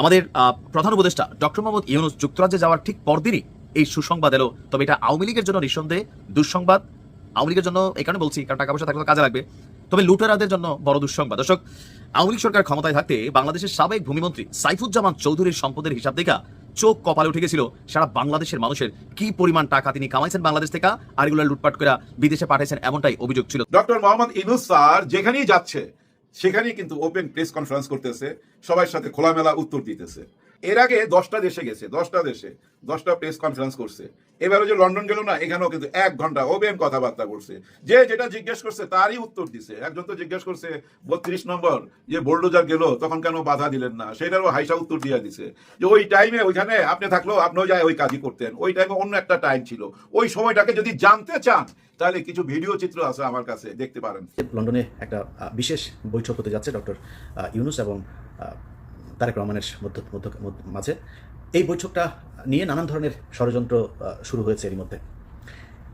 আমাদের প্রধান উপদেষ্টা ডক্টর মোহাম্মদ ইউনুস যুক্তরাজ্যে যাওয়ার ঠিক পরদিনই এই সুসংবাদ এলো। তবে এটা আওয়ামী লীগের জন্য নিঃসন্দেহে দুঃসংবাদ। আওয়ামী লীগের জন্য এই কারণে বলছি, কারণ টাকা পয়সা থাকলে কাজে লাগবে। তবে লুটেরাদের জন্য বড় দুঃসংবাদ। দর্শক, আওয়ামী লীগ সরকার ক্ষমতায় থাকতে বাংলাদেশের সাবেক ভূমিমন্ত্রী সাইফুজ্জামান চৌধুরীর সম্পদের হিসাব দেখা চোখ কপালে উঠে গেছিল সারা বাংলাদেশের মানুষের। কি পরিমাণ টাকা তিনি কামাইছেন বাংলাদেশ থেকে আর এগুলো লুটপাট করে বিদেশে পাঠাইছেন এমনটাই অভিযোগ ছিল। ডক্টর মোহাম্মদ ইনুস স্যার, যেখানেই যাচ্ছে সেখানেই কিন্তু ওপেন প্রেস কনফারেন্স করতেছে সবার সাথে খোলামেলা উত্তর দিতেছে। এর আগে দশটা দেশে গেছে, দশটা দেশে, দশটা প্রেস কনফারেন্স করছে। এবারে যে লন্ডন গেল না, এখানেও কিন্তু এক ঘণ্টা ওপেন কথাবার্তা করছে। যে যেটা জিজ্ঞেস করছে তারই উত্তর দিছে। একজন তো জিজ্ঞেস করছে, বত্রিশ নম্বর, যে বোল্ডোজার গেল, তখন কেন বাধা দিলেন না? সেটারও হাইসা উত্তর দিয়ে দিছে। যে ওই টাইমে ওইখানে আপনি থাকলেও আপনিও যায় ওই কাজই করতেন। ওই টাইমে অন্য একটা টাইম ছিল। ওই সময়টাকে যদি জানতে চান, তাহলে কিছু ভিডিও চিত্র আছে আমার কাছে, দেখতে পারেন। লন্ডনে একটা বিশেষ বৈঠক হতে যাচ্ছে ডক্টর ইউনুস এবং তারেক রহমানের মধ্য মাঝে। এই বৈঠকটা নিয়ে নানান ধরনের ষড়যন্ত্র শুরু হয়েছে এর মধ্যে।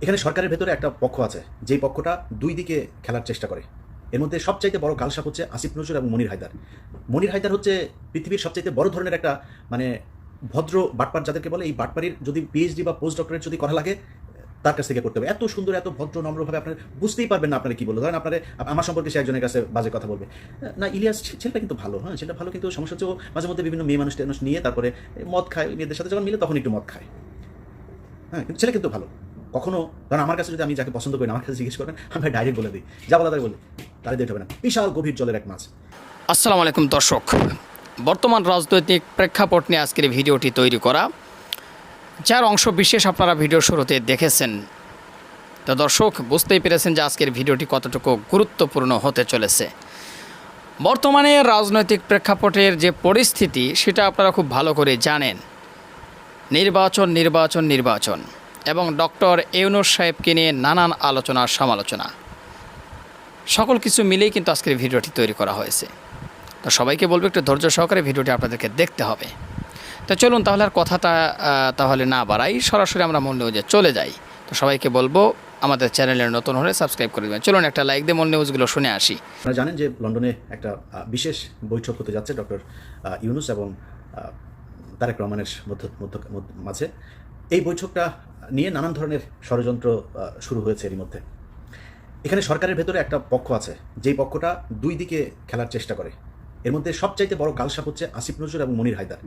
এখানে সরকারের ভেতরে একটা পক্ষ আছে, যেই পক্ষটা দুই দিকে খেলার চেষ্টা করে। এর মধ্যে সবচাইতে বড় গালসাপ হচ্ছে আসিফ নজরুল এবং মনির হায়দার। মনির হায়দার হচ্ছে পৃথিবীর সবচাইতে বড় ধরনের একটা মানে ভদ্র বাটপার যাদেরকে বলে, এই বাটপারির যদি পিএইচডি বা পোস্ট ডক্টরেট যদি করা লাগে তার কাছ থেকে করতে হবে। এত সুন্দর, এত ভদ্র, নম্রভাবে আপনার বুঝতেই পারবেন না আপনারা কি বলব। ধরেন আপনারা, আমার সম্পর্কে সে একজনের কাছে বাজে কথা বলবে। না, ইলিয়াস ছেলেটা কিন্তু ভালো হ্যাঁ ছেলেটা ভালো, কিন্তু সমস্যা হচ্ছে মাঝে মধ্যে বিভিন্ন মেয়ে মানুষ টেনুষ নিয়ে তারপরে মদ খায়, মেয়েদের সাথে যখন মিলে তখন একটু মদ খায়। হ্যাঁ কিন্তু ছেলে কিন্তু ভালো। কখনো, ধরেন আমার কাছে যদি আমি যাকে পছন্দ করি না, আমার কাছে জিজ্ঞেস করেন আমি ডাইরেক্ট বলে দিই। যা বলা বলি। তাহলে দিতে হবে না। বিশাল গভীর জলের এক মাছ। আসসালামু আলাইকুম দর্শক। বর্তমান রাজনৈতিক প্রেক্ষাপট নিয়ে আজকের ভিডিওটি তৈরি করা। যার অংশ বিশেষ আপনারা ভিডিও শুরুতে দেখেছেন। তো দর্শক, বুঝতেই পেরেছেন যে আজকের ভিডিওটি কতটুকু গুরুত্বপূর্ণ হতে চলেছে। বর্তমানে রাজনৈতিক প্রেক্ষাপটের যে পরিস্থিতি, সেটা আপনারা খুব ভালো করে জানেন। নির্বাচন নির্বাচন নির্বাচন এবং ডক্টর ইউনুস সাহেবকে নিয়ে নানান আলোচনা, সমালোচনা। সকল কিছু মিলেই কিন্তু আজকের ভিডিওটি তৈরি করা হয়েছে। তো সবাইকে বলব, একটু ধৈর্য সহকারে ভিডিওটি আপনাদেরকে দেখতে হবে। তো চলুন তাহলে আর কথাটা তাহলে না বাড়াই। সরাসরি আমরা মূল নিউজে চলে যাই। তো সবাইকে বলব, আমাদের চ্যানেলে নতুন হলে সাবস্ক্রাইব করে দেবেন। চলুন একটা লাইক দিয়ে মূল নিউজগুলো শুনে আসি। আপনারা জানেন যে লন্ডনে একটা বিশেষ বৈঠক হতে যাচ্ছে ডক্টর ইউনুস এবং তারেক রহমানের মধ্য, মধ্য- মাঝে। এই বৈঠকটা নিয়ে নানান ধরনের ষড়যন্ত্র শুরু হয়েছে এর মধ্যে। এখানে সরকারের ভেতরে একটা পক্ষ আছে। যেই পক্ষটা দুই দিকে খেলার চেষ্টা করে। এর মধ্যে সবচাইতে বড় গালসাপ হচ্ছে আসিফ নজরুল এবং মনির হায়দার।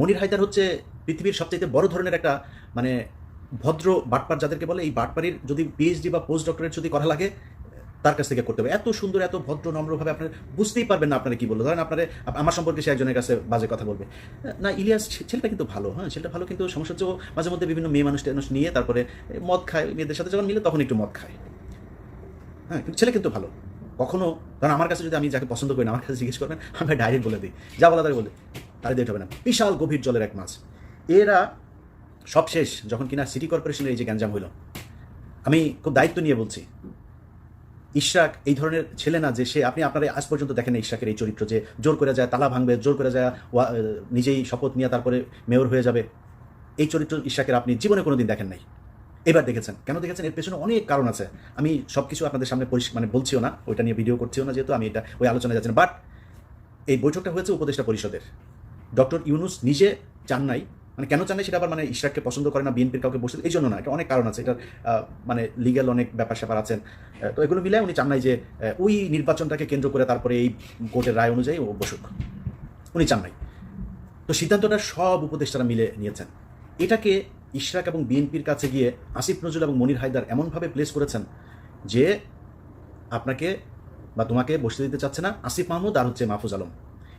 মনির হায়দার হচ্ছে পৃথিবীর সবচাইতে বড় ধরনের একটা মানে ভদ্র বাটপার যাদেরকে বলে, এই বাটপারির যদি পিএইচডি বা পোস্ট ডক্টরেট যদি করা লাগে, তার কাছ থেকে করতে হবে। এত সুন্দর, এত ভদ্র, নম্রভাবে আপনারা বুঝতেই পারবেন না আপনারা কি বলব ধরেন আপনারা, আমার সম্পর্কে সে একজনের কাছে বাজে কথা বলবে। না, ইলিয়াস ছেলেটা কিন্তু ভালো হ্যাঁ ছেলেটা ভালো কিন্তু সমস্যা হচ্ছে ও মাঝে মধ্যে বিভিন্ন মেয়ে মানুষ টেনুষ নিয়ে তারপরে মদ খায়, মেয়েদের সাথে যখন মিলে তখন একটু মদ খায়। হ্যাঁ কিন্তু ছেলে কিন্তু ভালো। কখনো, কারণ আমার কাছে যদি আমি যাকে পছন্দ করি না, আমার কাছে জিজ্ঞেস করবেন আমি ডাইরেক্ট বলে দিই। যা বলা তাই বলে তাহলে দিতে হবে না। বিশাল গভীর জলের এক মাছ। এরা সব শেষ যখন কিনা সিটি কর্পোরেশনের এই যে গ্যাঞ্জাম হইল। আমি খুব দায়িত্ব নিয়ে বলছি। ইশরাক এই ধরনের ছেলে না যে সে, আপনি আপনারা আজ পর্যন্ত দেখেন ইশরাকের এই চরিত্র যে জোর করে যায়, তালা ভাঙবে, জোর করে যায় নিজেই শপথ নিয়ে তারপরে মেয়র হয়ে যাবে। এই চরিত্র ইশরাকের আপনি জীবনে কোনো দিন দেখেন নাই। এবার দেখেছেন। কেন দেখেছেন? এর পেছনে অনেক কারণ আছে। আমি সব কিছু আপনাদের সামনে পরিষ্কার মানে বলছিও না, ওইটা নিয়ে ভিডিও করছিও না যেহেতু আমি এটা ওই আলোচনায় যাচ্ছি বাট এই বৈঠকটা হয়েছে উপদেষ্টা পরিষদের। ডক্টর ইউনুস নিজে চান নাই মানে কেন চান নাই সেটা আবার মানে ইশরাককে পছন্দ করে না, বিএনপির কাউকে বসে এই জন্য না এটা অনেক কারণ আছে। এটার মানে লিগ্যাল অনেক ব্যাপার স্যাপার আছেন তো এগুলো মিলে উনি চান নাই যে ওই নির্বাচনটাকে কেন্দ্র করে তারপরে এই কোর্টের রায় অনুযায়ী ও বসুক। উনি চান নাই তো সিদ্ধান্তটা সব উপদেষ্টারা মিলে নিয়েছেন। এটাকে ইশরাক এবং বিএনপির কাছে গিয়ে আসিফ নজরুল এবং মনির হায়দার এমনভাবে প্লেস করেছেন যে আপনাকে বা তোমাকে বসতে দিতে চাচ্ছে না আসিফ মাহমুদ আর হচ্ছে মাহফুজ আলম।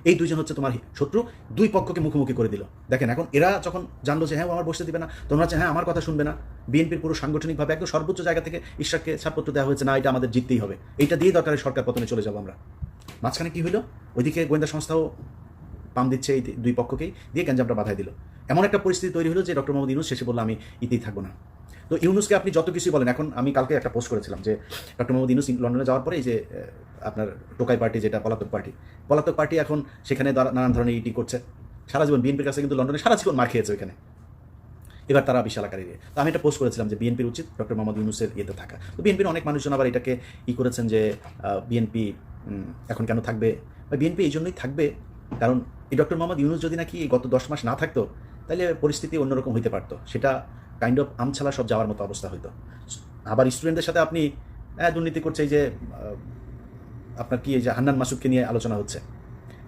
এই দুইজন হচ্ছে তোমার শত্রু, দুই পক্ষকে মুখোমুখি করে দিল। দেখেন, এখন এরা যখন জানলো যে হ্যাঁ আমার বসতে দিবে না তোমরা হচ্ছে হ্যাঁ আমার কথা শুনবে না। বিএনপির পুরো সাংগঠনিকভাবে একদম সর্বোচ্চ জায়গা থেকে ইশরাককে ছাড়পত্র দেওয়া হয়েছে, না, এটা আমাদের জিততেই হবে। এইটা দিয়ে দরকারে সরকার পতনে চলে যাব আমরা। মাঝখানে কি হলো ওইদিকে গোয়েন্দা সংস্থাও পাম দিচ্ছে এই দুই পক্ষকেই, দিয়ে গ্যাঞ্জামটা বাধাই দিল। এমন একটা পরিস্থিতি তৈরি হলো যে ডক্টর মোহাম্মদ ইউনুস শেষে বলল, আমি ইতেই থাকব না। তো ইউনুসকে আপনি যত কিছুই বলেন, এখন আমি কালকে একটা পোস্ট করেছিলাম যে ডক্টর মোহাম্মদ ইউনুস লন্ডনে যাওয়ার পরে এই যে আপনার টোকাই পার্টি যেটা, পলাতক পার্টি পলাতক পার্টি এখন সেখানে নানান ধরনের ইটি করছে। সারা জীবন বিএনপির কাছে কিন্তু লন্ডনে সারা জীবন মার খেয়েছে ওইখানে। এবার তারা বিশাল আকারে তো আমি এটা পোস্ট করেছিলাম যে বিএনপির উচিত ডক্টর মোহাম্মদ ইউনুসের ইয়েতে থাকা। তো বিএনপির অনেক মানুষজন আবার এটাকে ই করেছেন যে বিএনপি এখন কেন থাকবে? বা বিএনপি এই জন্যই থাকবে? কারণ এই ডক্টর মোহাম্মদ ইউনুস যদি নাকি গত দশ মাস না থাকতো তাহলে পরিস্থিতি অন্যরকম হইতে পারতো। সেটা কাইন্ড অফ আমছালা সব যাওয়ার মতো অবস্থা হইতো। আবার স্টুডেন্টদের সাথে আপনি দুর্নীতি করছে এই যে আপনার কি এই যে হান্নান মাসুদকে নিয়ে আলোচনা হচ্ছে?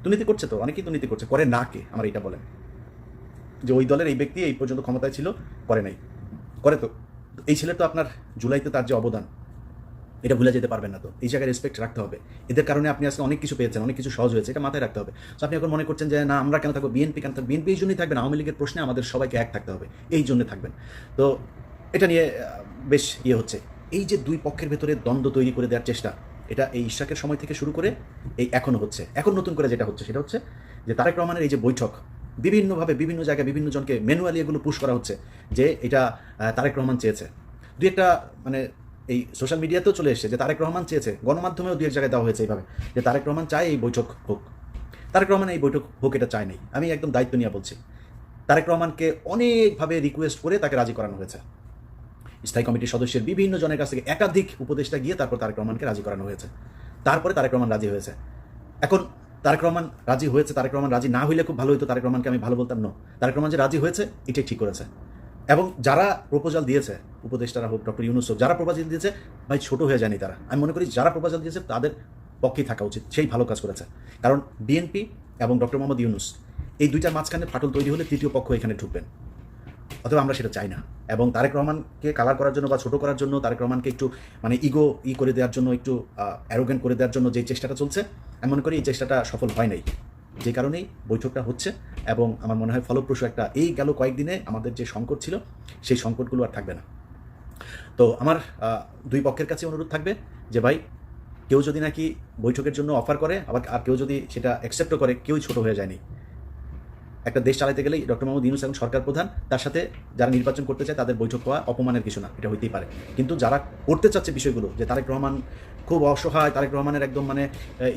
দুর্নীতি করছে তো, অনেকেই দুর্নীতি করছে, করে না কে? আমার এটা বলেন। যে ওই দলের এই ব্যক্তি এই পর্যন্ত ক্ষমতায় ছিল, করে নাই। করে তো। এই ছেলে তো আপনার জুলাইতে তার যে অবদান এটা ভুলে যেতে পারবেন না তো। এই জায়গায় রেসপেক্ট রাখতে হবে। এদের কারণে আপনি আজকে অনেক কিছু পেয়েছেন, অনেক কিছু সহজ হয়েছে, এটা মাথায় রাখতে হবে। তো আপনি এখন মনে করছেন যে, না, আমরা কেন থাকব? বিএনপি কেন থাকব? বিএনপি এই জন্যই থাকবেন, আওয়ামী লীগের প্রশ্নে আমাদের সবাইকে এক থাকতে হবে। এই জন্য থাকবেন। তো এটা নিয়ে বেশ ইয়ে হচ্ছে। এই যে দুই পক্ষের ভেতরে দ্বন্দ্ব তৈরি করে দেওয়ার চেষ্টা, এটা এই ইশাকের সময় থেকে শুরু করে এই এখনও হচ্ছে। এখন নতুন করে যেটা হচ্ছে, সেটা হচ্ছে যে তারেক রহমানের এই যে বৈঠক, বিভিন্নভাবে বিভিন্ন জায়গায় বিভিন্ন জনকে ম্যানুয়ালি এগুলো পুশ করা হচ্ছে যে এটা তারেক রহমান চেয়েছে। দুই একটা মানে এই সোশ্যাল মিডিয়াতেও চলে এসেছে যে তারেক রহমান চেয়েছে গণমাধ্যমেও দু এক জায়গায় দেওয়া হয়েছে এইভাবে, যে তারেক রহমান চায় এই বৈঠক হোক। তারেক রহমান এই বৈঠক হোক এটা চায় নাই। আমি একদম দায়িত্ব নিয়ে বলছি। তারেক রহমানকে অনেকভাবে রিকোয়েস্ট করে তাকে রাজি করানো হয়েছে। স্থায়ী কমিটির সদস্যের বিভিন্ন জনের কাছ থেকে একাধিক উপদেষ্টা গিয়ে তারপর তারেক রহমানকে রাজি করানো হয়েছে। তারপরে তারেক রহমান রাজি হয়েছে। এখন তারেক রহমান রাজি হয়েছে, তারেক রহমান রাজি না হইলে খুব ভালো হতো তারেক রহমানকে আমি ভালো বলতাম না তারেক রহমান যে রাজি হয়েছে, এটাই ঠিক করেছে। এবং যারা প্রপোজাল দিয়েছে, উপদেষ্টারা হোক, ডক্টর ইউনুস হোক, যারা প্রপোজাল দিয়েছে, ভাই ছোট হয়ে যায়নি তারা। আমি মনে করি যারা প্রপোজাল দিয়েছে তাদের পক্ষেই থাকা উচিত, সেই ভালো কাজ করেছে। কারণ বিএনপি এবং ডক্টর মোহাম্মদ ইউনুস এই দুইটার মাঝখানে ফাটল তৈরি হলে তৃতীয় পক্ষ এখানে ঢুকবেন। অথবা আমরা সেটা চাই না। এবং তারেক রহমানকে কালার করার জন্য বা ছোট করার জন্য, তারেক রহমানকে একটু মানে ইগো ই করে দেওয়ার জন্য, একটু অ্যারোগেন্ট করে দেওয়ার জন্য যে চেষ্টাটা চলছে, আমি মনে করি এই চেষ্টাটা সফল হয় নাই। যে কারণেই বৈঠকটা হচ্ছে এবং আমার মনে হয় ফলপ্রসূ একটা এই গেল কয়েকদিনে আমাদের যে সংকট ছিল, সেই সংকটগুলো আর থাকবে না। তো আমার দুই পক্ষের কাছে অনুরোধ থাকবে যে ভাই, কেউ যদি নাকি বৈঠকের জন্য অফার করে, আবার আর কেউ যদি সেটা অ্যাকসেপ্টও করে, কেউই ছোট হয়ে যায়নি। একটা দেশ চালাতে গেলেই ডক্টর মোহাম্মদ ইউনুস এখন সরকার প্রধান, তার সাথে যারা নির্বাচন করতে চায় তাদের বৈঠক হওয়া অপমানের কিছু না, এটা হইতেই পারে। কিন্তু যারা করতে চাচ্ছে বিষয়গুলো, যে তারেক রহমান খুব অসহায়, তারেক রহমানের একদম মানে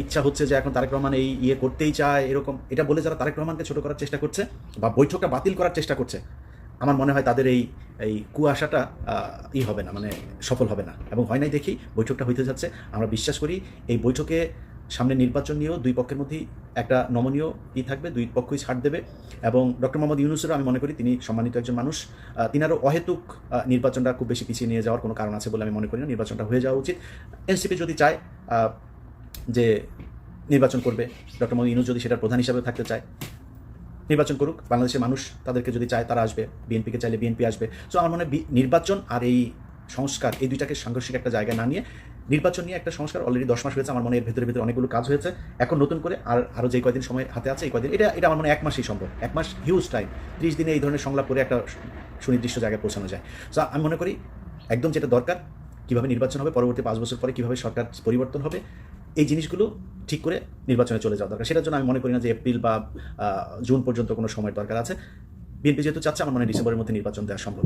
ইচ্ছা হচ্ছে যে এখন তারেক রহমান এই ইয়ে করতেই চায়, এরকম, এটা বলে যারা তারেক রহমানকে ছোট করার চেষ্টা করছে বা বৈঠকটা বাতিল করার চেষ্টা করছে, আমার মনে হয় তাদের এই এই কুয়াশাটা ই হবে না মানে সফল হবে না। এবং হয় নাই দেখি বৈঠকটা হইতে যাচ্ছে, আমরা বিশ্বাস করি এই বৈঠকে সামনে নির্বাচন নিয়েও দুই পক্ষের মধ্যেই একটা নমনীয় ই থাকবে, দুই পক্ষই ছাড় দেবে এবং ডক্টর মোহাম্মদ ইউনুসেরও আমি মনে করি তিনি সম্মানিত একজন মানুষ। তিনারও অহেতুক নির্বাচনটা খুব বেশি পিছিয়ে নিয়ে যাওয়ার কোনো কারণ আছে বলে আমি মনে করি না। নির্বাচনটা হয়ে যাওয়া উচিত। এনসিপি যদি চায় যে নির্বাচন করবে, ডক্টর মোহাম্মদ ইউনুস যদি সেটার প্রধান হিসাবে থাকতে চায়, নির্বাচন করুক। বাংলাদেশের মানুষ তাদেরকে যদি চায়, তারা আসবে। বিএনপিকে চাইলে বিএনপি আসবে। সো আমার মনে হয় নির্বাচন আর এই সংস্কার, এই দুইটাকে সাংঘর্ষিক একটা জায়গায় না নিয়ে নির্বাচন নিয়ে একটা সংস্কার অলরেডি দশ মাস হয়েছে, আমার মনে এর ভেতরে ভেতরে অনেকগুলো কাজ হয়েছে। এখন নতুন করে আর আরও যে কয়দিন সময় হাতে আছে, এই কয়দিন এটা এটা আমার মনে এক মাসই সম্ভব। এক মাস হিউজ টাইম ত্রিশ দিনে এই ধরনের সংলাপ করে একটা সুনির্দিষ্ট জায়গায় পৌঁছানো যায়। সো আমি মনে করি একদম যেটা দরকার, কীভাবে নির্বাচন হবে, পরবর্তী পাঁচ বছর পরে কীভাবে সরকার পরিবর্তন হবে, এই জিনিসগুলো ঠিক করে নির্বাচনে চলে যাওয়া দরকার। সেটার জন্য আমি মনে করি না যে এপ্রিল বা জুন পর্যন্ত কোনো সময়ের দরকার আছে। বিএনপি যেহেতু চাচ্ছে, আমার মনে ডিসেম্বরের মধ্যে নির্বাচন দেওয়া সম্ভব।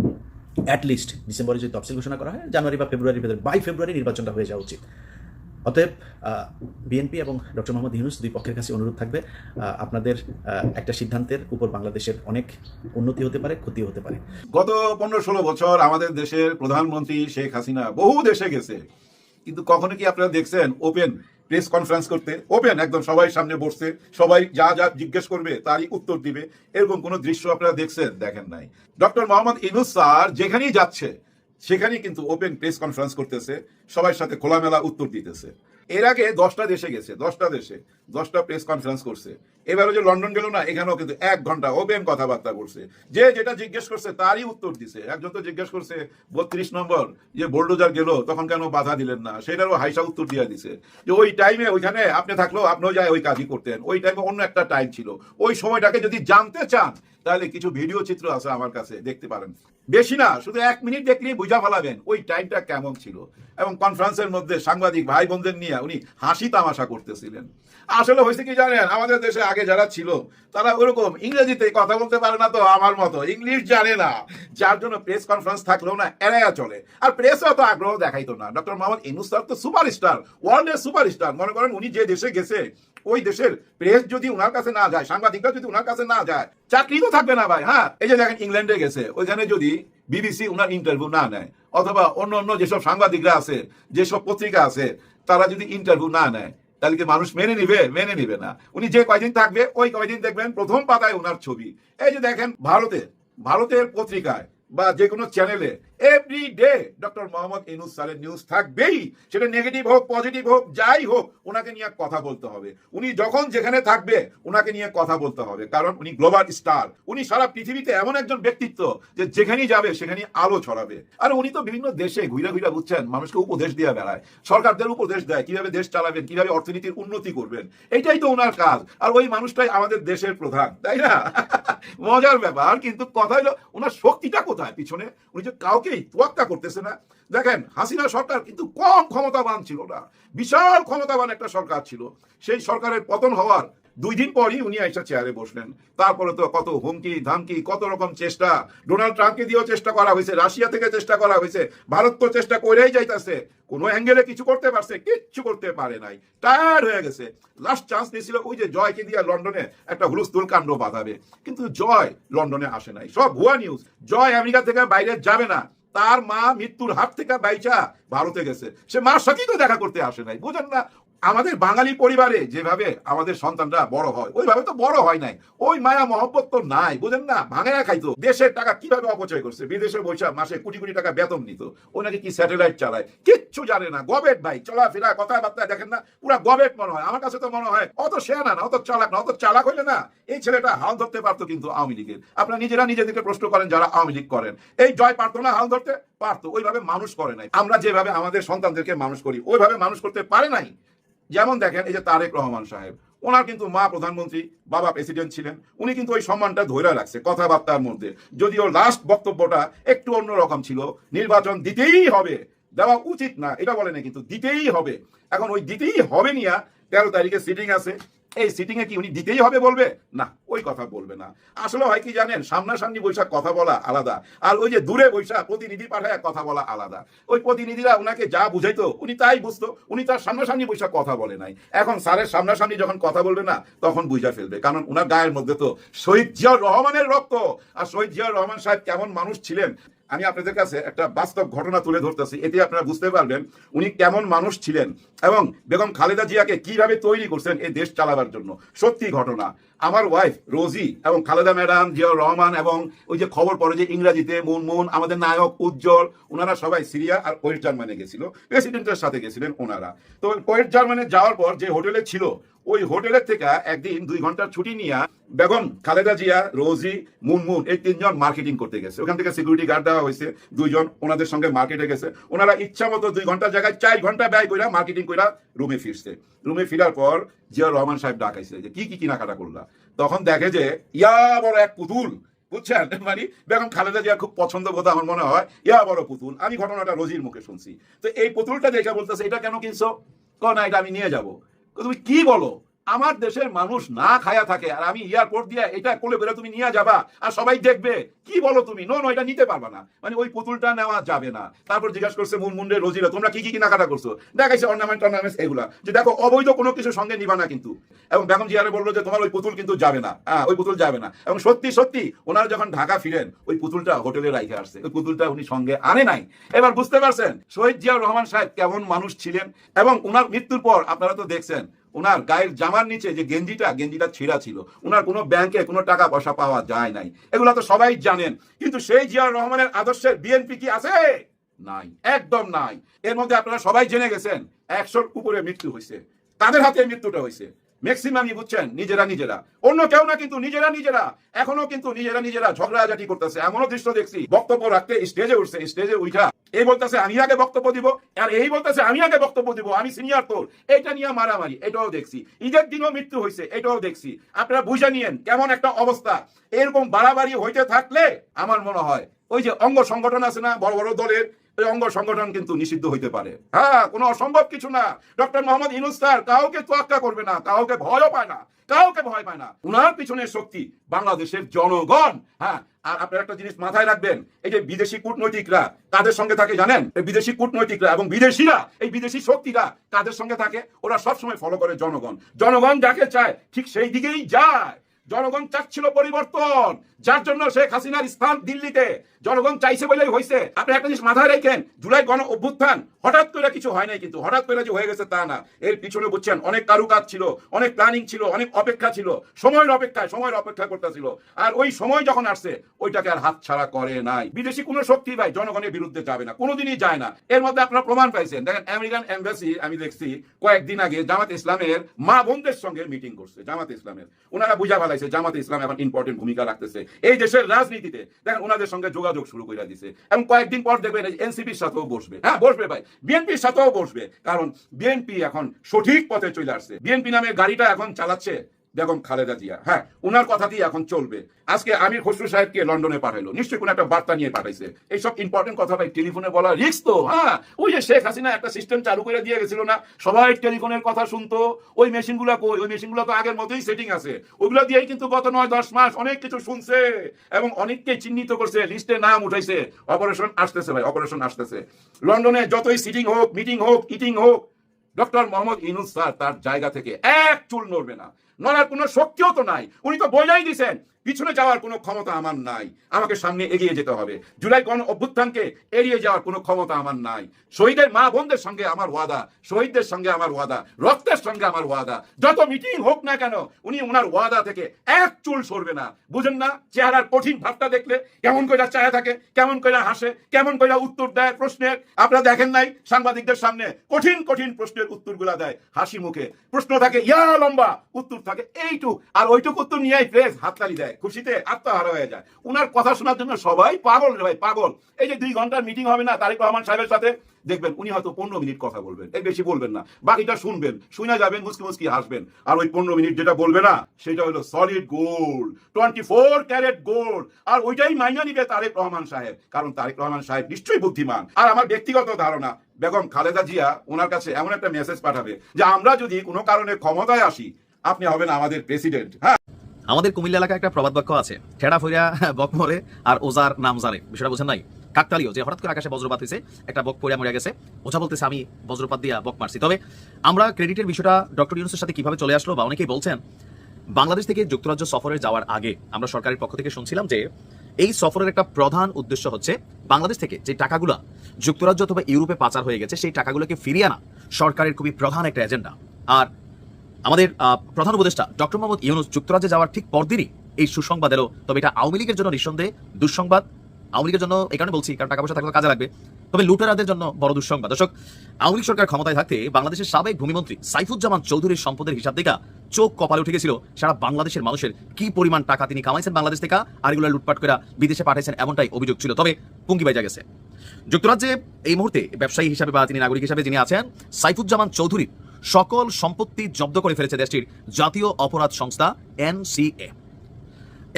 অ্যাটলিস্ট ডিসেম্বরে যদি তফসিল ঘোষণা করা হয়, জানুয়ারি বা ফেব্রুয়ারির ভেতরে বাই ফেব্রুয়ারি নির্বাচনটা হয়ে যাওয়া উচিত। অতএব বিএনপি এবং ডক্টর মোহাম্মদ ইউনুস দুই পক্ষের কাছে অনুরোধ থাকবে আপনাদের একটা সিদ্ধান্তের উপর বাংলাদেশের অনেক উন্নতি হতে পারে ক্ষতি হতে পারে। গত পনেরো ষোলো বছর আমাদের দেশের প্রধানমন্ত্রী শেখ হাসিনা বহু দেশে গেছে। কিন্তু কখনো কি আপনারা দেখছেন ওপেন প্রেস কনফারেন্স করতে, ওপেন একদম, সবাই সামনে বসছে, সবাই যা যা জিজ্ঞেস করবে তারই উত্তর দিবে। এরকম কোন দৃশ্য আপনারা দেখছেন? দেখেন নাই। ডক্টর মোহাম্মদ ইনুস স্যার যেখানেই যাচ্ছে, সেখানেই কিন্তু ওপেন প্রেস কনফারেন্স করতেছে, সবার সাথে খোলামেলা উত্তর দিতেছে। এর আগে দশটা দেশে গেছে, দশটা দেশে, দশটা প্রেস কনফারেন্স করছে। এবারে যে লন্ডন গেল না, এখানেও কিন্তু এক ঘণ্টা ওপেন কথাবার্তা করছে যে যেটা জিজ্ঞেস করছে তারই উত্তর দিছে। একজন তো জিজ্ঞেস করছে, বত্রিশ নম্বর, যে বোল্ডোজার গেল, তখন কেন বাধা দিলেন না? সেটারও হাইসা উত্তর দিয়ে দিছে। যে ওই টাইমে ওইখানে আপনি থাকলেও আপনিও যায় ওই কাজই করতেন। ওই টাইমে অন্য একটা টাইম ছিল। ওই সময়টাকে যদি জানতে চান তাহলে কিছু ভিডিও চিত্র আছে আমার কাছে, দেখতে পারেন। বেশি না, শুধু এক মিনিট দেখলেই বুঝা ফেলাবেন ওই টাইমটা কেমন ছিল। এবং কনফারেন্সের মধ্যে সাংবাদিক ভাই বোনদের নিয়ে উনি হাসি তামাশা করতেছিলেন। আসলে হয়েছে কি জানেন, আমাদের দেশে আগে যারা ছিল, তারা ওরকম ইংরেজিতে কথা বলতে পারে না তো আমার মতো, ইংলিশ জানে না। যার জন্য প্রেস কনফারেন্স থাকলেও না, এড়াইয়া চলে। আর প্রেসও তো আগ্রহ দেখাইতো না। ডক্টর মোহাম্মদ ইনুস স্যার তো সুপারস্টার ওয়ার্ল্ডের সুপারস্টার মনে করেন উনি যে দেশে গেছে ওই দেশের প্রেস যদি উনার কাছে না যায়, সাংবাদিকরা যদি ওনার কাছে না যায়, চাকরি তো থাকবে না ভাই হ্যাঁ? এই যে দেখেন ইংল্যান্ডে গেছে, ওইখানে যদি বিবিসি উনার ইন্টারভিউ না নেয়, অথবা অন্য অন্য যেসব সাংবাদিকরা আছে, যেসব পত্রিকা আছে, তারা যদি ইন্টারভিউ না নেয়, তাহলে কি মানুষ মেনে নিবে? মেনে নিবে না। উনি যে কয়দিন থাকবে, ওই কয়দিন দেখবেন প্রথম পাতায় ওনার ছবি। এই যে দেখেন, ভারতে, ভারতের পত্রিকায় বা যে কোনো চ্যানেলে every day doctor Mohammad Yunus স্যারের নিউজ থাকবেই। সেটা নেগেটিভ হোক পজিটিভ হোক, যাই হোক, ওনাকে নিয়ে কথা বলতে হবে। উনি যখন যেখানে থাকবে, ওনাকে নিয়ে কথা বলতে হবে। কারণ উনি গ্লোবাল স্টার উনি সারা পৃথিবীতে এমন একজন ব্যক্তিত্ব যে যেখানেই যাবে সেখানে আলো ছড়াবে। আর উনি তো বিভিন্ন দেশে ঘুরে ঘুরে, বুঝছেন, মানুষকে উপদেশ দিয়ে বেড়ায়। সরকারদের উপদেশ দেয়, কীভাবে দেশ চালাবেন, কীভাবে অর্থনীতির উন্নতি করবেন। এটাই তো ওনার কাজ। আর ওই মানুষটাই আমাদের দেশের প্রধান, তাই না? মজার ব্যাপার, কিন্তু কথা হলো ওনার শক্তিটা কোথায়? পিছনে উনি যে কাউকেই তোয়াক্কা করতেছে না। দেখেন, হাসিনা সরকার কিন্তু কম ক্ষমতাবান ছিল না। বিশাল ক্ষমতাবান একটা সরকার ছিল। সেই সরকারের পতন হওয়ার দুই দিন পরই উনি আইসা চেয়ারে বসলেন। তারপরে তো কত হুমকি, ধামকি, কত রকম চেষ্টা। ডোনাল্ড ট্রাম্পকে দিয়েও চেষ্টা করা হয়েছে, রাশিয়া থেকে চেষ্টা করা হয়েছে। ভারত তো চেষ্টা করেই যাইতাছে। কোনো অ্যাঙ্গেলে কিছু করতে পারছে, কিচ্ছু করতে পারে নাই। টায়ার্ড হয়ে গেছে। লাস্ট চান্স নিয়েছিল ওই যে জয়কে দিয়ে লন্ডনে একটা হুলস্থুল কাণ্ড বাঁধাবে। কিন্তু জয় লন্ডনে আসে নাই। সব ভুয়া নিউজ জয় আমেরিকা থেকে বাইরে যাবে না। তার মা মৃত্যুর হাত থেকে বাইচা ভারতে গেছে। সে মার সাথেই তো দেখা করতে আসে নাই। বোঝেন না আমাদের বাঙালি পরিবারে যেভাবে আমাদের সন্তানরা বড় হয়, ওইভাবে তো বড় হয় নাই। ওই মায়া মহব্বত তো নাই, বুঝেন না? ভাঙায়া খাইতো। দেশের টাকা কীভাবে অপচয় করছে? বিদেশে বৈশা মাসে কোটি কোটি টাকা বেতন নিত। ও নাকি কি স্যাটেলাইট চালায়? কিচ্ছু জানে না। গবেট, ভাই, চলাফেরা, কথাবার্তা, দেখেন না? পুরা গবেট মনে হয়। আমার কাছে তো মনে হয়, অত শেয়ানা না, অত চালাক না, অত চালাক হইলে না, এই ছেলেটা হাল ধরতে পারতো কিন্তু আওয়ামী লীগের। আপনারা নিজেরা নিজেদেরকে প্রশ্ন করেন, যারা আওয়ামী লীগ করেন। এই জয় পারতো না, হাল ধরতে পারতো। ওইভাবে মানুষ করে নাই। আমরা যেভাবে আমাদের সন্তানদেরকে মানুষ করি, ওইভাবে মানুষ করতে পারে নাই। যেমন দেখেন, এই যে তারেক রহমান সাহেব, ওনার কিন্তু মা প্রধানমন্ত্রী, বাবা প্রেসিডেন্ট ছিলেন, উনি কিন্তু ওই সম্মানটা ধরে রাখছে কথাবার্তার মধ্যে। যদিও লাস্ট বক্তব্যটা একটু অন্যরকম ছিল, নির্বাচন দিতেই হবে, দেওয়া উচিত না, এটা বলে না কিন্তু দিতেই হবে। এখন ওই দিতেই হবে নিয়া তেরো তারিখে সিটিং আছে। এই সিটিং এ কি উনি দিতেই হবে বলবে? না, ওই কথা বলবে না। আসলে হয় কি জানেন, সামনাসামনি বৈশাখ কথা বলা আলাদা, আর ওই যে দূরে বৈশাখ প্রতিনিধি পাঠায় কথা বলা আলাদা। ওই প্রতিনিধিরা ওনাকে যা বুঝাইতো, উনি তাই বুঝতো, উনি তার সামনাসামনি বৈশাখ কথা বলে নাই। এখন স্যারের সামনাসামনি যখন কথা বলবে না, তখন বুঝা ফেলবে, কারণ ওনার গায়ের মধ্যে তো শহীদ জিয়াউর রহমানের রক্ত। আর শহীদ জিয়াউর রহমান সাহেব কেমন মানুষ ছিলেন আমি আপনাদের কাছে একটা বাস্তব ঘটনা তুলে ধরতেছি, এতে আপনারা বুঝতে পারবেন উনি কেমন মানুষ ছিলেন এবং বেগম খালেদা জিয়াকে কীভাবে তৈরি করছেন এই দেশ চালাবার জন্য। সত্যি ঘটনা, আমার ওয়াইফ রোজি এবং খালেদা ম্যাডাম, জিয়াউর রহমান এবং ওই যে খবর পড়ে যে ইংরাজিতে মুনমুন, আমাদের নায়ক উজ্জ্বল ওনারা সবাই সিরিয়া আর ওয়েস্ট জার্মানে গেছিল প্রেসিডেন্টের সাথে গেছিলেন ওনারা। তো ওয়েস্ট জার্মানে যাওয়ার পর যে হোটেলে ছিল ওই হোটেলের থেকে একদিন দুই ঘণ্টার ছুটি নিয়ে বেগম, খালেদা জিয়া, রোজি, মুনমুন, এই তিনজন মার্কেটিং করতে গেছে। ওখান থেকে সিকিউরিটি গার্ড দেওয়া হয়েছে। দুইজন ওনাদের সঙ্গে মার্কেটে গেছে। ওনারা ইচ্ছা মতো দুই ঘণ্টার জায়গায় চার ঘণ্টা ব্যয় কইরা মার্কেটিং কইরা রুমে ফিরছে। রুমে ফিরার পর জিয়া রহমান সাহেব ডাকাইছে যে, কি কি কেনাকাটা করলা? তখন দেখে যে, ইয়া বড় এক পুতুল। বুঝছেন? মানে বেগম, খালেদা জিয়া খুব পছন্দ বোধ আমার মনে হয়, ইয়া বড় পুতুল, আমি ঘটনাটা রোজির মুখে শুনছি। তো এই পুতুলটা দেখে বলতেছে, এটা কেন কিনছো? ক না, এটা আমি নিয়ে যাব। তুমি কি বলো? আমার দেশের মানুষ না খায়া থাকে, আর আমি এয়ারপোর্ট দিয়ে এটা কোলে বেরো তুমি নিয়ে যাবা, আর সবাই দেখবে। কি বলো তুমি? নো এটা নিতে পারবা না। মানে ওই পুতুলটা নেওয়া যাবে না। তারপর জিজ্ঞাসা করছে মুনমুন্ডে রোজিরা, তোমরা কি কি কেনাকাটা করছ? দেখাইছে অর্নামেন্ট টর্নামেন্টস এগুলা। যে দেখো, অবৈধ কোনো কিছু সঙ্গে নিবা না কিন্তু। এবং বেগম জিয়ারে বলল যে, তোমার ওই পুতুল কিন্তু যাবে না। হ্যাঁ ওই পুতুল যাবে না। এবং সত্যি সত্যি, ওনারা যখন ঢাকা ফিরেন, ওই পুতুলটা হোটেলে রাইখে আসছে। ওই পুতুলটা উনি সঙ্গে আনে নাই। এবার বুঝতে পারছেন, শহীদ জিয়াউর রহমান সাহেব কেমন মানুষ ছিলেন? এবং ওনার মৃত্যুর পর আপনারা তো দেখছেন ওনার গায়ের জামার নিচে যে গেঞ্জিটা গেঞ্জিটা ছিঁড়া ছিল, ওনার কোনো ব্যাংকে কোনো টাকা পয়সা পাওয়া যায় নাই। এগুলো তো সবাই জানেন। কিন্তু সেই জিয়াউর রহমানের আদর্শের বিএনপি কি আছে? নাই, একদম নাই। এর মধ্যে আপনারা সবাই জেনে গেছেন, একশোর উপরে মৃত্যু হয়েছে। তাদের হাতে মৃত্যুটা হয়েছে? ম্যাক্সিমামই বুঝছেন, নিজেরা নিজেরা। অন্য কেউ না কিন্তু নিজেরা নিজেরা। এখনও কিন্তু নিজেরা নিজেরা ঝগড়াঝাটি করতেছে, এমনও দৃশ্য দেখছি। বক্তব্য রাখতে স্টেজে উঠছে স্টেজে উঠা এই বলতেছে, আমি আগে বক্তব্য দিব, আর এই বলতেছে, আমি আগে বক্তব্য দিব, আমি সিনিয়র তোর। এটা নিয়ে মারামারি, এটাও দেখছি। ঈদের দিনও মৃত্যু হয়েছে এটাও দেখছি। আপনারা বুঝে নিয়েন, কেমন একটা অবস্থা। এরকম বাড়াবাড়ি হইতে থাকলে আমার মনে হয়, ওই যে অঙ্গ সংগঠন আছে না, বড় বড় দলের ওই অঙ্গ সংগঠন কিন্তু নিষিদ্ধ হইতে পারে। হ্যাঁ কোনো অসম্ভব কিছু না। ডক্টর মোহাম্মদ ইনুস স্যার, কাউকে তোয়াক্কা করবে না, কাউকে ভয়ও পায় না, কাউকে ভয় পায় না। উনার পিছনের শক্তি বাংলাদেশের জনগণ। হ্যাঁ আর আপনারা একটা জিনিস মাথায় রাখবেন, এই যে বিদেশি কূটনৈতিকরা, কাদের সঙ্গে থাকে জানেন? এই বিদেশি কূটনৈতিকরা এবং বিদেশিরা, এই বিদেশি শক্তিরা, কাদের সঙ্গে থাকে? ওরা সবসময় ফলো করে জনগণ। জনগণ যাকে চায়, ঠিক সেই দিকেই যায়। জনগণ চাচ্ছিল পরিবর্তন, যার জন্য শেখ হাসিনার স্থান দিল্লিতে। জনগণ চাইছে বলেই হয়েছে আপনি একটা জিনিস মাথায় রেখেন, জুলাই গণ অভ্যুত্থান হঠাৎ করে কিছু হয় নাই কিন্তু, হঠাৎ করে যে হয়ে গেছে তা না। এর পিছনে বুঝছেন, অনেক কারুকাজ ছিল, অনেক প্ল্যানিং ছিল, অনেক অপেক্ষা ছিল, সময়ের অপেক্ষায়, সময়ের অপেক্ষা করতেছিল। আর ওই সময় যখন আসছে, ওইটাকে আর হাত ছাড়া করে নাই। বিদেশি কোনো শক্তি ভাই জনগণের বিরুদ্ধে যাবে না, কোনোদিনই যায় না। এর মধ্যে আপনারা প্রমাণ পাইছেন। দেখেন আমেরিকান এম্বাসি আমি দেখছি, কয়েকদিন আগে জামাত ইসলামের মা বোনদের সঙ্গে মিটিং করছে, জামাত ইসলামের। ওনারা বুঝা ফেলাইছে জামাতে ইসলাম এখন ইম্পর্টেন্ট ভূমিকা রাখতেছে। এই দেশের রাজনীতিতে দেখেন ওনাদের সঙ্গে যোগাযোগ শুরু করে দিছে। এবং কয়েকদিন পর দেখবেন এনসিপির সাথেও বসবে। হ্যাঁ বসবে ভাই। বিএনপির সাথেও বসবে। কারণ বিএনপি এখন সঠিক পথে চলে আসছে। বিএনপি নামে গাড়িটা এখন চালাচ্ছে। বেগম খালেদা জিয়া। হ্যাঁ ওনার কথাতেই এখন চলবে। আজকে আমির খসরু সাহেবকে লন্ডনে পাঠাইলো। নিশ্চয়ই কোনো একটা বার্তা নিয়ে পাঠাইছে। এইসব ইম্পর্টেন্ট কথা ভাই, টেলিফোনে বলা রিস্ক তো হ্যাঁ। ওই যে শেখ হাসিনা একটা সিস্টেম চালু করে দিয়ে গেছিল না, সবাই টেলিফোনের কথা শুনতো। ওই মেশিনগুলো কই? ওই মেশিনগুলো তো আগের মতোই সেটিং আছে। ওগুলো দিয়েই কিন্তু গত নয়, দশ মাস অনেক কিছু শুনছে এবং অনেককে চিহ্নিত করছে লিস্টে নাম উঠাইছে। অপারেশন আসতেছে ভাই অপারেশন আসতেছে। লন্ডনে যতই সিটিং হোক মিটিং হোক ইটিং হোক ডক্টর মোহাম্মদ ইনুস স্যার তার জায়গা থেকে এক চুল নড়বে না। নড়ার কোনো শক্তিও তো নাই। উনি তো বইলাই দিছেন। পিছনে যাওয়ার কোনো ক্ষমতা আমার নাই। আমাকে সামনে এগিয়ে যেতে হবে। জুলাই গণ অভ্যুত্থানকে এড়িয়ে যাওয়ার কোনো ক্ষমতা আমার নাই। শহীদের মা বোনদের সঙ্গে আমার ওয়াদা, শহীদদের সঙ্গে আমার ওয়াদা, রক্তের সঙ্গে আমার ওয়াদা। যত মিটিং হোক না কেন, উনি ওনার ওয়াদা থেকে এক চুল সরবে না। বুঝেন না, চেহারার কঠিন ভাবটা দেখলে কেমন কইরা চায়া থাকে, কেমন কইরা হাসে, কেমন কইরা উত্তর দেয় প্রশ্নের। আপনারা দেখেন নাই সাংবাদিকদের সামনে কঠিন কঠিন প্রশ্নের উত্তরগুলা দেয় হাসি মুখে। প্রশ্ন থাকে, ইয়া লম্বা, উত্তর থাকে, এইটুক। আর ওইটুক উত্তর নিয়েই ফ্রেশ হাততালি দেয়। খুশিতে আত্মহারা হয়ে যায়। উনার কথা শোনার জন্য সবাই পাগল ভাই, পাগল। এই যে দুই ঘণ্টার মিটিং হবে না, তারেক রহমান সাহেবের সাথে, দেখবেন উনি হয়তো পনেরো মিনিট কথা বলবেন। এর বেশি বলবেন না। বাকিটা শুনবেন, শুনে যাবেন মুসকি মুসকি হাসবেন। আর ওই পনেরো মিনিট যেটা বলবে না, সেটা হলো solid gold twenty four carat gold আর ওইটাই মাইনা নিবে তারেক রহমান সাহেব। কারণ তারেক রহমান সাহেব নিশ্চয়ই বুদ্ধিমান। আর আমার ব্যক্তিগত ধারণা, বেগম খালেদা জিয়া ওনার কাছে এমন একটা মেসেজ পাঠাবে যে, আমরা যদি কোনো কারণে ক্ষমতায় আসি, আপনি হবেন আমাদের প্রেসিডেন্ট হ্যাঁ? আমাদের কুমিল্লা এলাকায় একটা প্রবাদ বাক্য আছে, ঠেড়া ফইরা বক মরে আর ওজার নাম জানে বিষয়টা বোঝেন নাই? কাকতালীয়, যে হঠাৎ করে আকাশে বজ্রপাত হয়েছে একটা বক পড়িয়া মরে গেছে। ওঝা বলতেছে, আমি বজ্রপাত দিয়া বক মারছি। তবে আমরা ক্রেডিটের বিষয়টা ডক্টর ইউনুসের সাথে কীভাবে চলে আসলো বা অনেকেই বলছেন, বাংলাদেশ থেকে যুক্তরাজ্য সফরে যাওয়ার আগে আমরা সরকারের পক্ষ থেকে শুনছিলাম যে এই সফরের একটা প্রধান উদ্দেশ্য হচ্ছে বাংলাদেশ থেকে যে টাকাগুলো যুক্তরাজ্য অথবা ইউরোপে পাচার হয়ে গেছে, সেই টাকাগুলোকে ফিরিয়ে আনা সরকারের খুবই প্রধান একটা এজেন্ডা। আর আমাদের প্রধান উপদেষ্টা ডক্টর মোহাম্মদ ইউনুস যুক্তরাজ্যে যাওয়ার ঠিক পরদিনই এই সুসংবাদ এলো। তবে এটা আওয়ামী লীগের জন্য নিঃসন্দেহে দুঃসংবাদ। আওয়ামী লীগের জন্য এই কারণে বলছি, কারণ টাকা পয়সা থাকলে কাজে লাগবে। তবে লুটেরাদের জন্য বড় দুঃসংবাদ। দর্শক, আওয়ামী লীগ সরকার ক্ষমতায় থাকতে বাংলাদেশের সাবেক ভূমিমন্ত্রী সাইফুজ্জামান চৌধুরীর সম্পদের হিসাব দেখা চোখ কপালে উঠে গেছিল সারা বাংলাদেশের মানুষের কি পরিমাণ টাকা তিনি কামাইছেন বাংলাদেশ থেকে আর এগুলো লুটপাট করে বিদেশে পাঠাইছেন এমনটাই অভিযোগ ছিল। তবে পুঙ্গি বাইজা গেছে। যুক্তরাজ্যে এই মুহূর্তে ব্যবসায়ী হিসাবে বা তিনি নাগরিক হিসাবে যিনি আছেন, সাইফুজ্জামান চৌধুরীর সকল সম্পত্তি জব্দ করে ফেলেছে দেশটির জাতীয় অপরাধ সংস্থা এনসিএ।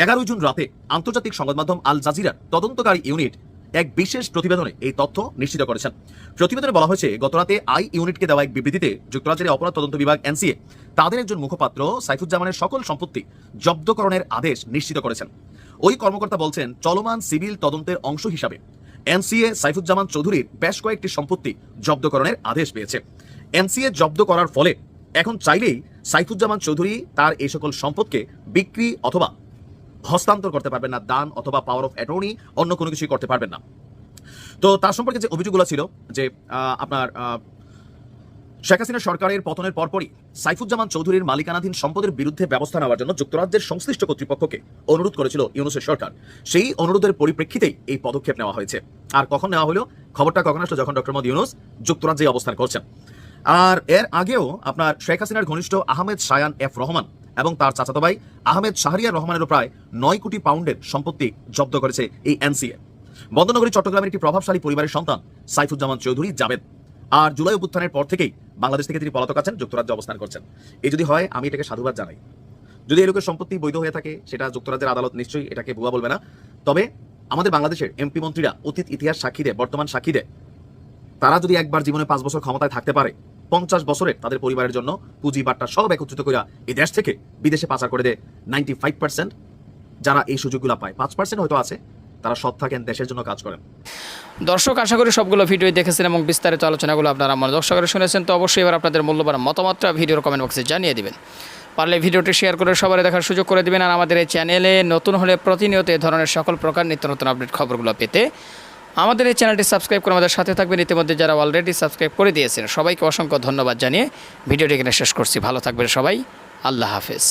এগারোই জুন রাতে আন্তর্জাতিক সংবাদ মাধ্যম আল জাজিরার তদন্তকারী ইউনিট এক বিশেষ প্রতিবেদনে এই তথ্য নিশ্চিত করেছেন। প্রতিবেদনে বলা হয়েছে গতরাতে আই ইউনিটকে দেওয়া এক বিবৃতিতে যুক্তরাজ্যের অপরাধ তদন্ত বিভাগ এনসিএ তাদের একজন মুখপাত্র সাইফুজ্জামানের সকল সম্পত্তি জব্দকরণের আদেশ নিশ্চিত করেছেন। ওই কর্মকর্তা বলছেন, চলমান সিভিল তদন্তের অংশ হিসাবে এনসিএ সাইফুজ্জামান চৌধুরীর বেশ কয়েকটি সম্পত্তি জব্দকরণের আদেশ পেয়েছে। এনসিএ জব্দ করার ফলে এখন চাইলেই সাইফুজ্জামান চৌধুরী তার এই সকল সম্পদকে বিক্রি অথবা হস্তান্তর করতে পারবেন না, দান অথবা পাওয়ার অফ অ্যাটর্নি অন্য কোনো কিছুই করতে পারবেন না। তো তার সম্পর্কে যে অভিযোগগুলো ছিল যে আপনার শেখ হাসিনা সরকারের পতনের পরপরই সাইফুজ্জামান চৌধুরীর মালিকানাধীন সম্পদের বিরুদ্ধে ব্যবস্থা নেওয়ার জন্য যুক্তরাজ্যের সংশ্লিষ্ট কর্তৃপক্ষকে অনুরোধ করেছিল ইউনুসের সরকার। সেই অনুরোধের পরিপ্রেক্ষিতেই এই পদক্ষেপ নেওয়া হয়েছে। আর কখন নেওয়া হলো? খবরটা কখন আসলো? যখন ডক্টর মোদী ইউনুস যুক্তরাজ্যে অবস্থান করছেন। আর এর আগেও আপনার শেখ হাসিনার ঘনিষ্ঠ আহমেদ শায়ান এফ রহমান এবং তার চাচাতো ভাই আহমেদ শাহরিয়ার রহমানেরও প্রায় নয় কোটি পাউন্ডের সম্পত্তি জব্দ করেছে এই এনসিএ। বন্দনগরী, চট্টগ্রামের একটি প্রভাবশালী পরিবারের সন্তান সাইফুজ্জামান চৌধুরী জাবেদ আর জুলাই অভ্যুত্থানের পর থেকেই বাংলাদেশ থেকে তিনি পলাতক আছেন, যুক্তরাজ্যে অবস্থান করছেন। এই যদি হয়, আমি এটাকে সাধুবাদ জানাই। যদি এই লোকের সম্পত্তি বৈধ হয়ে থাকে, সেটা যুক্তরাজ্যের আদালত নিশ্চয়ই এটাকে ভুয়া বলবে না। তবে আমাদের বাংলাদেশের এমপি মন্ত্রীরা অতীত ইতিহাস সাক্ষী দেয়, বর্তমান সাক্ষী দেয়। তারা যদি একবার জীবনে পাঁচ বছর ক্ষমতায় থাকতে পারে পঞ্চাশ বছরের তাদের পরিবারের জন্য পুঁজি বাট্টা সব একত্রিত করে এই দেশ থেকে বিদেশে পাচার করে দেয়। নাইনটি ফাইভ পার্সেন্ট যারা এই সুযোগগুলো পায়, পাঁচ পার্সেন্ট হয়তো আছে, তারা সৎ থাকেন, দেশের জন্য কাজ করেন। দর্শক, আশা করি সবগুলো ভিডিও দেখেছেন এবং বিস্তারিত আলোচনাগুলো আপনারা আমার দর্শকরা শুনেছেন, তো অবশ্যই এবার আপনাদের মূল্যবান মতামতটা ভিডিওর কমেন্ট বক্সে জানিয়ে দেবেন। পারলে ভিডিওটি শেয়ার করে সবাই দেখার সুযোগ করে দেবেন, আর আমাদের এই চ্যানেলে নতুন হলে প্রতিনিয়ত এ ধরনের সকল প্রকার নিত্য নতুন আপডেট খবরগুলো পেতে আমাদের এই চ্যানেলটি সাবস্ক্রাইব করে আমাদের সাথে থাকবেন। ইতিমধ্যে যারা অলরেডি সাবস্ক্রাইব করে দিয়েছেন, সবাইকে অসংখ্য ধন্যবাদ জানিয়ে ভিডিওটি এখানে শেষ করছি। ভালো থাকবেন সবাই। আল্লাহ হাফেজ।